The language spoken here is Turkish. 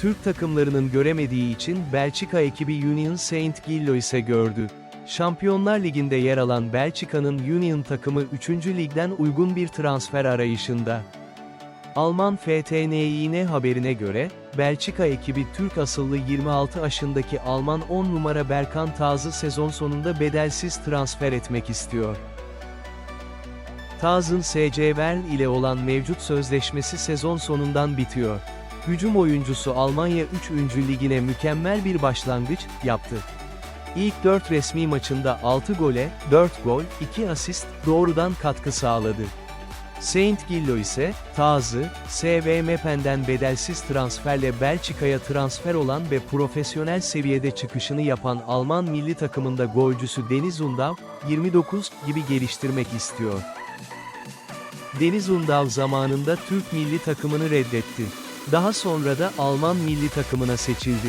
Türk takımlarının göremediği için Belçika ekibi Union Saint Gillois'e gördü. Şampiyonlar Ligi'nde yer alan Belçika'nın Union takımı 3. ligden uygun bir transfer arayışında. Alman FTNİN haberine göre, Belçika ekibi Türk asıllı 26 yaşındaki Alman 10 numara Berkan Taz'ı sezon sonunda bedelsiz transfer etmek istiyor. Taz'ın SC Verl ile olan mevcut sözleşmesi sezon sonundan bitiyor. Hücum oyuncusu Almanya 3. ligine mükemmel bir başlangıç yaptı. İlk 4 resmi maçında 6 gole, 4 gol, 2 asist, doğrudan katkı sağladı. Saint Gillo ise, Taz'ı, SV Mepen'den bedelsiz transferle Belçika'ya transfer olan ve profesyonel seviyede çıkışını yapan Alman milli takımında golcüsü Deniz Undav, 29, gibi geliştirmek istiyor. Deniz Undav zamanında Türk milli takımını reddetti. Daha sonra da Alman milli takımına seçildi.